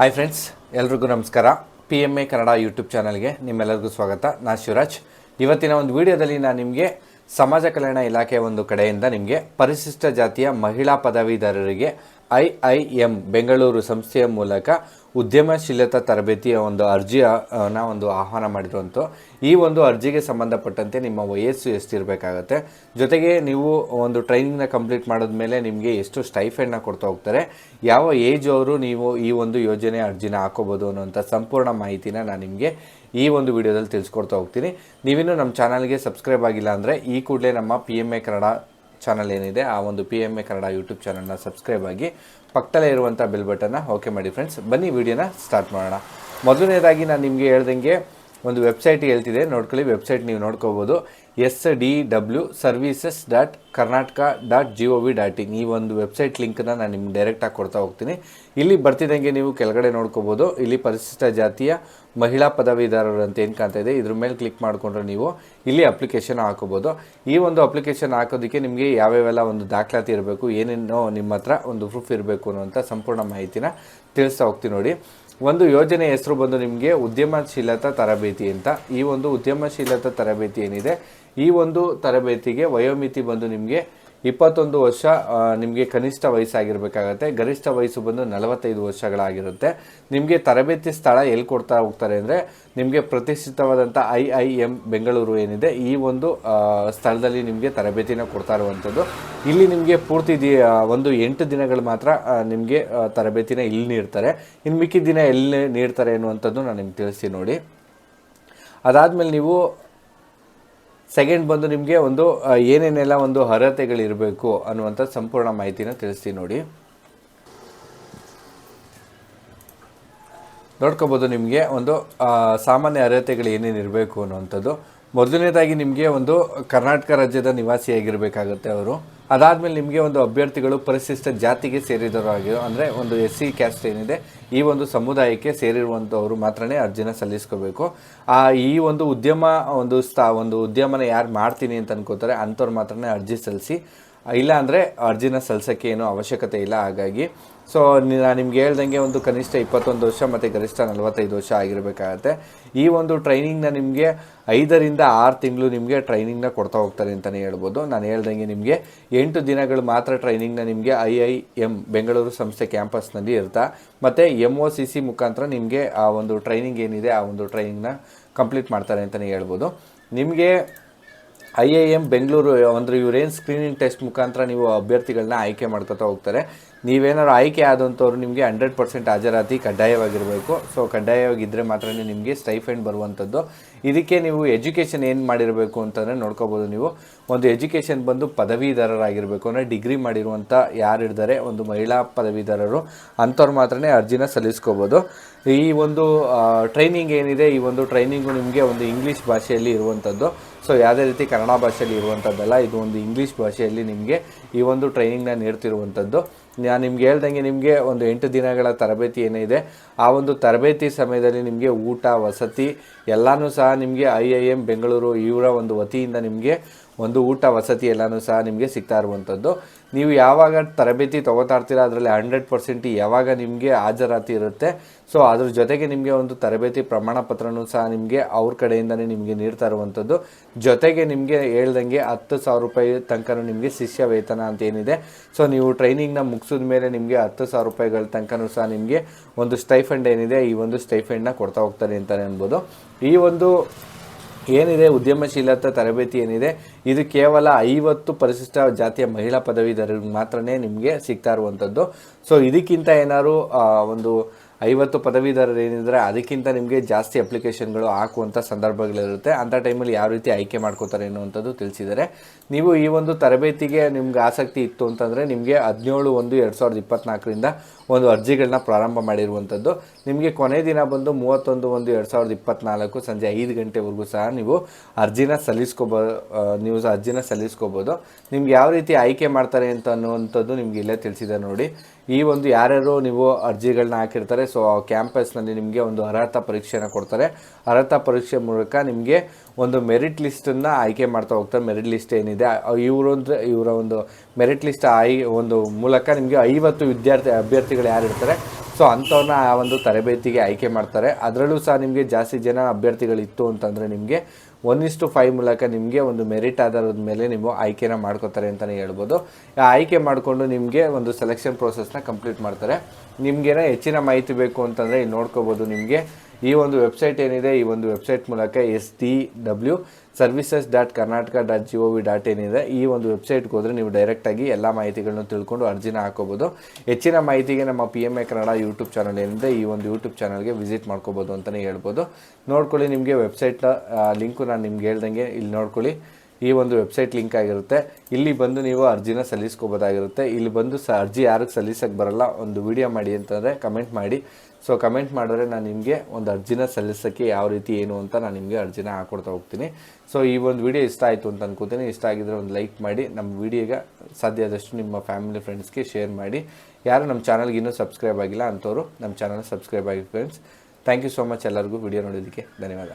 Hi friends ಎಲ್ರಿಗೂ ನಮಸ್ಕಾರ. P M A Kannada YouTube ಚಾನಲ್ಗೆ ನಿಮ್ಮೆಲ್ಲರಿಗೂ ಸ್ವಾಗತ. ನಾ ಶಿವರಾಜ್. ಇವತ್ತಿನ ಒಂದು ವಿಡಿಯೋದಲ್ಲಿ ನಾನು ನಿಮಗೆ ಸಮಾಜ ಕಲ್ಯಾಣ ಇಲಾಖೆ ಒಂದು ಕಡೆಯಿಂದ ನಿಮಗೆ ಪರಿಶಿಷ್ಟ ಜಾತಿಯ ಮಹಿಳಾ ಪದವೀಧರರಿಗೆ ಐ ಐ ಎಂ ಬೆಂಗಳೂರು ಸಂಸ್ಥೆಯ ಮೂಲಕ ಉದ್ಯಮಶೀಲತಾ ತರಬೇತಿಯ ಒಂದು ಅರ್ಜಿಯ ಒಂದು ಆಹ್ವಾನ ಮಾಡಿರುವಂಥ ಈ ಒಂದು ಅರ್ಜಿಗೆ ಸಂಬಂಧಪಟ್ಟಂತೆ ನಿಮ್ಮ ವಯಸ್ಸು ಎಷ್ಟಿರಬೇಕಾಗತ್ತೆ. ಜೊತೆಗೆ ನೀವು ಒಂದು ಟ್ರೈನಿಂಗ್ನ ಕಂಪ್ಲೀಟ್ ಮಾಡಿದ ಮೇಲೆ ನಿಮಗೆ ಎಷ್ಟು ಸ್ಟೈಫೆಂಡ್ನ ಕೊಡ್ತಾ ಹೋಗ್ತಾರೆ. ಯಾವ ಏಜ್ ಅವರು ನೀವು ಈ ಒಂದು ಯೋಜನೆ ಅರ್ಜಿನ ಹಾಕೋಬೋದು ಅನ್ನೋಂಥ ಸಂಪೂರ್ಣ ಮಾಹಿತಿನ ನಾನು ನಿಮಗೆ ಈ ಒಂದು ವಿಡಿಯೋದಲ್ಲಿ ತಿಳಿಸ್ಕೊಡ್ತಾ ಹೋಗ್ತೀನಿ. ನೀವಿನ್ನೂ ನಮ್ಮ ಚಾನಲ್ಗೆ ಸಬ್ಸ್ಕ್ರೈಬ್ ಆಗಿಲ್ಲ ಅಂದರೆ ಈ ಕೂಡಲೇ ನಮ್ಮ P M A Kannada channel ಏನಿದೆ, ಆ ಒಂದು P M A Kannada YouTube ಚಾನಲ್ನ ಸಬ್ಸ್ಕ್ರೈಬ್ ಆಗಿ ಪಕ್ಕದಲ್ಲೇ ಇರುವಂಥ ಬೆಲ್ ಬಟನ್ನ ಓಕೆ ಮಾಡಿ ಫ್ರೆಂಡ್ಸ್ ಬನ್ನಿ ವಿಡಿಯೋನ ಸ್ಟಾರ್ಟ್ ಮಾಡೋಣ. ಮೊದಲನೇದಾಗಿ ನಾನು ನಿಮಗೆ ಹೇಳ್ದಂಗೆ ಒಂದು ವೆಬ್ಸೈಟ್ ಹೇಳ್ತಿದೆ, ನೋಡ್ಕೊಳ್ಳಿ, ವೆಬ್ಸೈಟ್ ನೀವು ನೋಡ್ಕೋಬೋದು. S D W services dot Karnataka dot G O V dot in. ಈ ಒಂದು ವೆಬ್ಸೈಟ್ ಲಿಂಕನ್ನ ನಾನು ನಿಮ್ಗೆ ಡೈರೆಕ್ಟಾಗಿ ಕೊಡ್ತಾ ಹೋಗ್ತೀನಿ. ಇಲ್ಲಿ ಬರ್ತಿದ್ದಂಗೆ ನೀವು ಕೆಳಗಡೆ ನೋಡ್ಕೋಬೋದು. ಇಲ್ಲಿ ಪರಿಶಿಷ್ಟ ಜಾತಿಯ ಮಹಿಳಾ ಪದವೀಧರರು ಅಂತ ಏನು ಕಾಣ್ತಾ ಇದೆ, ಇದ್ರ ಮೇಲೆ ಕ್ಲಿಕ್ ಮಾಡಿಕೊಂಡ್ರೆ ನೀವು ಇಲ್ಲಿ ಅಪ್ಲಿಕೇಶನ್ ಹಾಕೋಬೋದು. ಈ ಒಂದು ಅಪ್ಲಿಕೇಶನ್ ಹಾಕೋದಕ್ಕೆ ನಿಮಗೆ ಯಾವ್ಯಾವೆಲ್ಲ ಒಂದು ದಾಖಲಾತಿ ಇರಬೇಕು, ಏನೇನೋ ನಿಮ್ಮ ಹತ್ರ ಒಂದು ಪ್ರೂಫ್ ಇರಬೇಕು ಅನ್ನುವಂಥ ಸಂಪೂರ್ಣ ಮಾಹಿತಿನ ತಿಳಿಸ್ತಾ ಹೋಗ್ತೀನಿ ನೋಡಿ. ಒಂದು ಯೋಜನೆ ಹೆಸರು ಬಂದು ನಿಮಗೆ ಉದ್ಯಮಶೀಲತಾ ತರಬೇತಿ ಅಂತ. ಈ ಒಂದು ಉದ್ಯಮಶೀಲತಾ ತರಬೇತಿ ಏನಿದೆ? ಈ ಒಂದು ತರಬೇತಿಗೆ ವಯೋಮಿತಿ ಬಂದು ನಿಮಗೆ ಇಪ್ಪತ್ತೊಂದು ವರ್ಷ ನಿಮಗೆ ಕನಿಷ್ಠ ವಯಸ್ಸಾಗಿರ್ಬೇಕಾಗತ್ತೆ. ಗರಿಷ್ಠ ವಯಸ್ಸು ಬಂದು ನಲವತ್ತೈದು ವರ್ಷಗಳಾಗಿರುತ್ತೆ. ನಿಮಗೆ ತರಬೇತಿ ಸ್ಥಳ ಎಲ್ಲಿ ಕೊಡ್ತಾ ಹೋಗ್ತಾರೆ ಅಂದರೆ, ನಿಮಗೆ ಪ್ರತಿಷ್ಠಿತವಾದಂಥ ಐ ಐ ಎಂ ಬೆಂಗಳೂರು ಏನಿದೆ, ಈ ಒಂದು ಸ್ಥಳದಲ್ಲಿ ನಿಮಗೆ ತರಬೇತಿನ ಕೊಡ್ತಾ ಇರುವಂಥದ್ದು. ಇಲ್ಲಿ ನಿಮಗೆ ಪೂರ್ತಿ ದಿ ಒಂದು ಎಂಟು ದಿನಗಳು ಮಾತ್ರ ನಿಮಗೆ ತರಬೇತಿನ ಇಲ್ಲಿ ನೀಡ್ತಾರೆ. ಇನ್ನು ಮಿಕ್ಕಿದ ದಿನ ಎಲ್ಲಿ ನೀಡ್ತಾರೆ ಅನ್ನುವಂಥದ್ದು ನಾನು ನಿಮ್ಗೆ ತಿಳಿಸ್ತೀನಿ ನೋಡಿ. ಅದಾದಮೇಲೆ ನೀವು ಸೆಕೆಂಡ್ ಬಂದು ನಿಮಗೆ ಒಂದು ಏನೇನೆಲ್ಲ ಒಂದು ಅರ್ಹತೆಗಳಿರಬೇಕು ಅನ್ನುವಂಥ ಸಂಪೂರ್ಣ ಮಾಹಿತಿನ ತಿಳಿಸ್ತೀನಿ ನೋಡಿ. ನೋಡ್ಕೋಬೋದು ನಿಮಗೆ ಒಂದು ಸಾಮಾನ್ಯ ಅರ್ಹತೆಗಳು ಏನೇನು ಇರಬೇಕು ಅನ್ನುವಂಥದ್ದು. ಮೊದಲನೇದಾಗಿ ನಿಮಗೆ ಒಂದು ಕರ್ನಾಟಕ ರಾಜ್ಯದ ನಿವಾಸಿಯಾಗಿರಬೇಕಾಗತ್ತೆ ಅವರು. ಅದಾದಮೇಲೆ ನಿಮಗೆ ಒಂದು ಅಭ್ಯರ್ಥಿಗಳು ಪರಿಶಿಷ್ಟ ಜಾತಿಗೆ ಸೇರಿದವರಾಗಿರೋ ಅಂದರೆ ಒಂದು ಎಸ್ ಸಿ ಕ್ಯಾಸ್ಟ್ ಏನಿದೆ, ಈ ಒಂದು ಸಮುದಾಯಕ್ಕೆ ಸೇರಿರುವಂಥವ್ರು ಮಾತ್ರನೇ ಅರ್ಜಿನ ಸಲ್ಲಿಸ್ಕೋಬೇಕು. ಆ, ಈ ಒಂದು ಉದ್ಯಮ, ಒಂದು ಸ್ಥಾ, ಒಂದು ಉದ್ಯಮನ ಯಾರು ಮಾಡ್ತೀನಿ ಅಂತ ಅನ್ಕೋತಾರೆ, ಅಂಥವ್ರು ಮಾತ್ರನೇ ಅರ್ಜಿ ಸಲ್ಲಿಸಿ ಇಲ್ಲ ಅಂದರೆ ಅರ್ಜಿನ ಸಲ್ಲಿಸೋಕ್ಕೆ ಏನೂ ಅವಶ್ಯಕತೆ ಇಲ್ಲ, ಹಾಗಾಗಿ. ಸೊ ನಾನು ನಿಮ್ಗೆ ಹೇಳ್ದಂಗೆ ಒಂದು ಕನಿಷ್ಠ ಇಪ್ಪತ್ತೊಂದು ವರ್ಷ ಮತ್ತು ಗರಿಷ್ಠ ನಲವತ್ತೈದು ವರ್ಷ ಆಗಿರಬೇಕಾಗತ್ತೆ. ಈ ಒಂದು ಟ್ರೈನಿಂಗ್ನ ನಿಮಗೆ ಐದರಿಂದ ಆರು ತಿಂಗಳು ನಿಮಗೆ ಟ್ರೈನಿಂಗ್ನ ಕೊಡ್ತಾ ಹೋಗ್ತಾರೆ ಅಂತಲೇ ಹೇಳ್ಬೋದು. ನಾನು ಹೇಳ್ದಂಗೆ ನಿಮಗೆ ಎಂಟು ದಿನಗಳು ಮಾತ್ರ ಟ್ರೈನಿಂಗ್ನ ನಿಮಗೆ ಐ ಐ ಎಂ ಬೆಂಗಳೂರು ಸಂಸ್ಥೆ ಕ್ಯಾಂಪಸ್ನಲ್ಲಿ ಇರ್ತಾ. ಮತ್ತು ಎಂ ಒ ಸಿ ಸಿ ಮುಖಾಂತರ ನಿಮಗೆ ಆ ಒಂದು ಟ್ರೈನಿಂಗ್ ಏನಿದೆ, ಆ ಒಂದು ಟ್ರೈನಿಂಗ್ನ ಕಂಪ್ಲೀಟ್ ಮಾಡ್ತಾರೆ ಅಂತಲೇ ಹೇಳ್ಬೋದು. ನಿಮಗೆ ಐ ಐ ಎಂ ಬೆಂಗಳೂರು, ಅಂದರೆ ಇವರೇನು ಸ್ಕ್ರೀನಿಂಗ್ ಟೆಸ್ಟ್ ಮುಖಾಂತರ ನೀವು ಅಭ್ಯರ್ಥಿಗಳನ್ನ ಆಯ್ಕೆ ಮಾಡ್ಕೊತಾ ಹೋಗ್ತಾರೆ. ನೀವೇನಾದ್ರು ಆಯ್ಕೆ ಆದಂಥವ್ರು ನಿಮಗೆ ಹಂಡ್ರೆಡ್ ಪರ್ಸೆಂಟ್ ಹಾಜರಾತಿ ಕಡ್ಡಾಯವಾಗಿರಬೇಕು. ಸೊ ಕಡ್ಡಾಯವಾಗಿದ್ದರೆ ಮಾತ್ರ ನಿಮಗೆ ಸ್ಟೈಫೆಂಡ್ ಬರುವಂಥದ್ದು ಇದಕ್ಕೆ ನೀವು ಎಜುಕೇಷನ್ ಏನು ಮಾಡಿರಬೇಕು ಅಂತಂದರೆ ನೋಡ್ಕೋಬೋದು ನೀವು. ಒಂದು ಎಜುಕೇಷನ್ ಬಂದು ಪದವೀಧರರಾಗಿರಬೇಕು. ಅಂದರೆ ಡಿಗ್ರಿ ಮಾಡಿರುವಂಥ ಯಾರಿದ್ದಾರೆ ಒಂದು ಮಹಿಳಾ ಪದವೀಧರರು. ಅಂಥವ್ರು ಮಾತ್ರನೇ ಅರ್ಜಿನ ಸಲ್ಲಿಸ್ಕೋಬೋದು. ಈ ಒಂದು ಟ್ರೈನಿಂಗ್ ಏನಿದೆ? ಈ ಒಂದು ಟ್ರೈನಿಂಗು ನಿಮಗೆ ಒಂದು ಇಂಗ್ಲೀಷ್ ಭಾಷೆಯಲ್ಲಿ ಇರುವಂಥದ್ದು ಸೊ ಯಾವುದೇ ರೀತಿ ಕನ್ನಡ ಭಾಷೆಯಲ್ಲಿ ಇರುವಂಥದ್ದಲ್ಲ ಇದು ಒಂದು ಇಂಗ್ಲೀಷ್ ಭಾಷೆಯಲ್ಲಿ ನಿಮಗೆ ಈ ಒಂದು ಟ್ರೈನಿಂಗ್ನ ನೀಡ್ತಿರುವಂಥದ್ದು ನಾನು ನಿಮ್ಗೆ ಹೇಳ್ದಂಗೆ ನಿಮಗೆ ಒಂದು ಎಂಟು ದಿನಗಳ ತರಬೇತಿ ಏನಿದೆ ಆ ಒಂದು ತರಬೇತಿ ಸಮಯದಲ್ಲಿ ನಿಮಗೆ ಊಟ, ವಸತಿ ಎಲ್ಲನೂ ಸಹ ನಿಮಗೆ ಐ ಐ ಎಂ ಬೆಂಗಳೂರು ಇವರ ಒಂದು ವತಿಯಿಂದ ನಿಮಗೆ ಒಂದು ಊಟ ವಸತಿ ಎಲ್ಲನೂ ಸಹ ನಿಮಗೆ ಸಿಗ್ತಾ ಇರುವಂಥದ್ದು ನೀವು ಯಾವಾಗ ತರಬೇತಿ ತೊಗೋತಾ ಇರ್ತೀರ, ಅದರಲ್ಲಿ ಹಂಡ್ರೆಡ್ ಪರ್ಸೆಂಟ್ ಯಾವಾಗ ನಿಮಗೆ ಹಾಜರಾತಿ ಇರುತ್ತೆ. ಸೊ, ಅದ್ರ ಜೊತೆಗೆ ನಿಮಗೆ ಒಂದು ತರಬೇತಿ ಪ್ರಮಾಣ ಪತ್ರನೂ ಸಹ ನಿಮಗೆ ಅವ್ರ ಕಡೆಯಿಂದನೇ ನಿಮಗೆ ನೀಡ್ತಾ ಇರುವಂಥದ್ದು ಜೊತೆಗೆ ನಿಮಗೆ ಹೇಳ್ದಂಗೆ ಹತ್ತು ಸಾವಿರ ರೂಪಾಯಿ ತನಕನೂ ನಿಮಗೆ ಶಿಷ್ಯ ವೇತನ ಅಂತ ಏನಿದೆ. ಸೊ, ನೀವು ಟ್ರೈನಿಂಗ್ನ ಮುಗಿಸಿದ ಮೇಲೆ ನಿಮಗೆ ಹತ್ತು ಸಾವಿರ ರೂಪಾಯಿಗಳ ತನಕನೂ ಸಹ ನಿಮಗೆ ಒಂದು ಸ್ಟೈಫಂಡ್ ಏನಿದೆ, ಈ ಒಂದು ಸ್ಟೈಫಂಡ್ನ ಕೊಡ್ತಾ ಹೋಗ್ತಾರೆ ಅಂತಲೇ ಅನ್ಬೋದು. ಈ ಒಂದು ಏನಿದೆ? ಉದ್ಯಮಶೀಲತಾ ತರಬೇತಿ ಏನಿದೆ? ಇದು ಕೇವಲ ಐವತ್ತು ಪರಿಶಿಷ್ಟ ಜಾತಿಯ ಮಹಿಳಾ ಪದವೀಧರರಿಗೆ ಮಾತ್ರನೇ ನಿಮಗೆ ಸಿಗ್ತಾ ಇರುವಂಥದ್ದು ಸೊ ಇದಕ್ಕಿಂತ ಏನಾದರೂ ಒಂದು ಐವತ್ತು ಪದವೀಧರರು ಏನಿದ್ರೆ ಅದಕ್ಕಿಂತ ನಿಮಗೆ ಜಾಸ್ತಿ ಅಪ್ಲಿಕೇಶನ್ಗಳು ಹಾಕುವಂಥ ಸಂದರ್ಭಗಳಿರುತ್ತೆ. ಅಂಥ ಟೈಮಲ್ಲಿ ಯಾವ ರೀತಿ ಆಯ್ಕೆ ಮಾಡ್ಕೋತಾರೆ ಅನ್ನುವಂಥದ್ದು ತಿಳಿಸಿದ್ದಾರೆ. ನೀವು ಈ ಒಂದು ತರಬೇತಿಗೆ ನಿಮ್ಗೆ ಆಸಕ್ತಿ ಇತ್ತು ಅಂತಂದರೆ ನಿಮಗೆ ಹದಿನೇಳು ಒಂದು ಎರಡು ಸಾವಿರದ ಇಪ್ಪತ್ತ್ನಾಲ್ಕರಿಂದ ಒಂದು ಅರ್ಜಿಗಳನ್ನ ಪ್ರಾರಂಭ ಮಾಡಿರುವಂಥದ್ದು. ನಿಮಗೆ ಕೊನೆ ದಿನ ಬಂದು ಮೂವತ್ತೊಂದು ಒಂದು ಎರಡು ಸಾವಿರದ ಇಪ್ಪತ್ತ್ನಾಲ್ಕು ಸಂಜೆ ಐದು ಗಂಟೆವರೆಗೂ ಸಹ ನೀವು ಅರ್ಜಿನ ಸಲ್ಲಿಸ್ಕೋಬೋ ನೀವು ಅರ್ಜಿನ ಸಲ್ಲಿಸ್ಕೋಬೋದು. ನಿಮ್ಗೆ ಯಾವ ರೀತಿ ಆಯ್ಕೆ ಮಾಡ್ತಾರೆ ಅಂತ ಅನ್ನುವಂಥದ್ದು ನಿಮ್ಗೆ ಇಲ್ಲೇ ತಿಳಿಸಿದೆ ನೋಡಿ. ಈ ಒಂದು ಯಾರ್ಯಾರು ನೀವು ಅರ್ಜಿಗಳನ್ನ ಹಾಕಿರ್ತಾರೆ ಸೊ ಕ್ಯಾಂಪಸ್ನಲ್ಲಿ ನಿಮಗೆ ಒಂದು ಅರ್ಹತಾ ಪರೀಕ್ಷೆನ ಕೊಡ್ತಾರೆ. ಅರ್ಹತಾ ಪರೀಕ್ಷೆ ಮೂಲಕ ನಿಮಗೆ ಒಂದು ಮೆರಿಟ್ ಲಿಸ್ಟನ್ನು ಆಯ್ಕೆ ಮಾಡ್ತಾ ಹೋಗ್ತಾರೆ. ಮೆರಿಟ್ ಲಿಸ್ಟ್ ಏನಿದೆ ಇವರು ಅಂದರೆ ಇವರ ಒಂದು ಮೆರಿಟ್ ಲಿಸ್ಟ್ ಆಯ್ ಒಂದು ಮೂಲಕ ನಿಮಗೆ ಐವತ್ತು ವಿದ್ಯಾರ್ಥಿ, ಅಭ್ಯರ್ಥಿಗಳು ಯಾರು ಇರ್ತಾರೆ ಸೊ ಅಂಥವ್ರನ್ನ ಆ ಒಂದು ತರಬೇತಿಗೆ ಆಯ್ಕೆ ಮಾಡ್ತಾರೆ. ಅದರಲ್ಲೂ ಸಹ ನಿಮಗೆ ಜಾಸ್ತಿ ಜನ ಅಭ್ಯರ್ಥಿಗಳಿತ್ತು ಅಂತಂದರೆ ನಿಮಗೆ ಒನ್ ಇಸ್ಟು ಫೈವ್ ಮೂಲಕ ನಿಮಗೆ ಒಂದು ಮೆರಿಟ್ ಆಧಾರದ ಮೇಲೆ ನೀವು ಆಯ್ಕೆನ ಮಾಡ್ಕೋತಾರೆ ಅಂತಲೇ ಹೇಳ್ಬೋದು. ಆಯ್ಕೆ ಮಾಡಿಕೊಂಡು ನಿಮಗೆ ಒಂದು ಸೆಲೆಕ್ಷನ್ ಪ್ರೋಸೆಸ್ನ ಕಂಪ್ಲೀಟ್ ಮಾಡ್ತಾರೆ. ನಿಮಗೇನೋ ಹೆಚ್ಚಿನ ಮಾಹಿತಿ ಬೇಕು ಅಂತಂದರೆ ಇಲ್ಲಿ ನೋಡ್ಕೋಬೋದು ನಿಮಗೆ. ಈ ಒಂದು ವೆಬ್ಸೈಟ್ ಏನಿದೆ, ಈ ಒಂದು ವೆಬ್ಸೈಟ್ ಮೂಲಕ S T W services dot Karnataka dot G O V dot ಏನಿದೆ ಈ ಒಂದು ವೆಬ್ಸೈಟ್ಗೆ ಹೋದರೆ ನೀವು ಡೈರೆಕ್ಟಾಗಿ ಎಲ್ಲ ಮಾಹಿತಿಗಳನ್ನು ತಿಳ್ಕೊಂಡು ಅರ್ಜಿನ ಹಾಕೋಬೋದು. ಹೆಚ್ಚಿನ ಮಾಹಿತಿಗೆ ನಮ್ಮ P M A Kannada YouTube channel ಏನಿದೆ, ಈ ಒಂದು ಯೂಟ್ಯೂಬ್ ಚಾನಲ್ಗೆ ವಿಸಿಟ್ ಮಾಡ್ಕೋಬೋದು ಅಂತಲೇ ಹೇಳ್ಬೋದು. ನೋಡ್ಕೊಳ್ಳಿ ನಿಮಗೆ ವೆಬ್ಸೈಟ್ನ ಲಿಂಕು ನಾನು ನಿಮ್ಗೆ ಹೇಳ್ದಂಗೆ ಇಲ್ಲಿ ನೋಡ್ಕೊಳ್ಳಿ. ಈ ಒಂದು ವೆಬ್ಸೈಟ್ ಲಿಂಕ್ ಆಗಿರುತ್ತೆ. ಇಲ್ಲಿ ಬಂದು ನೀವು ಅರ್ಜಿನ ಸಲ್ಲಿಸ್ಕೋಬೋದಾಗಿರುತ್ತೆ. ಇಲ್ಲಿ ಬಂದು ಸ ಅರ್ಜಿ ಯಾರಿಗೆ ಸಲ್ಲಿಸೋಕ್ಕೆ ಬರಲ್ಲ, ಒಂದು ವಿಡಿಯೋ ಮಾಡಿ ಅಂತಂದರೆ ಕಮೆಂಟ್ ಮಾಡಿ. ಸೊ ಕಮೆಂಟ್ ಮಾಡಿದ್ರೆ ನಾನು ನಿಮಗೆ ಒಂದು ಅರ್ಜಿನ ಸಲ್ಲಿಸೋಕ್ಕೆ ಯಾವ ರೀತಿ ಏನು ಅಂತ ನಾನು ನಿಮಗೆ ಅರ್ಜಿನ ಹಾಕೊಡ್ತಾ ಹೋಗ್ತೀನಿ. ಸೊ ಈ ಒಂದು ವಿಡಿಯೋ ಇಷ್ಟ ಆಯಿತು ಅಂತ ಅನ್ಕೋತೀನಿ. ಇಷ್ಟ ಆಗಿದ್ರೆ ಒಂದು ಲೈಕ್ ಮಾಡಿ ನಮ್ಮ ವಿಡಿಯೋಗೆ ಸಾಧ್ಯ ಆದಷ್ಟು ನಿಮ್ಮ ಫ್ಯಾಮಿಲಿ ಫ್ರೆಂಡ್ಸ್ಗೆ ಶೇರ್ ಮಾಡಿ. ಯಾರು ನಮ್ಮ ಚಾನಲ್ಗೆ ಇನ್ನೂ ಸಬ್ಸ್ಕ್ರೈಬ್ ಆಗಿಲ್ಲ ಅಂಥವ್ರು ನಮ್ಮ ಚಾನಲ್ ಸಬ್ಸ್ಕ್ರೈಬ್ ಆಗಿ, friends. Thank you so much ಎಲ್ಲರಿಗೂ ವಿಡಿಯೋ ನೋಡೋದಕ್ಕೆ ಧನ್ಯವಾದ.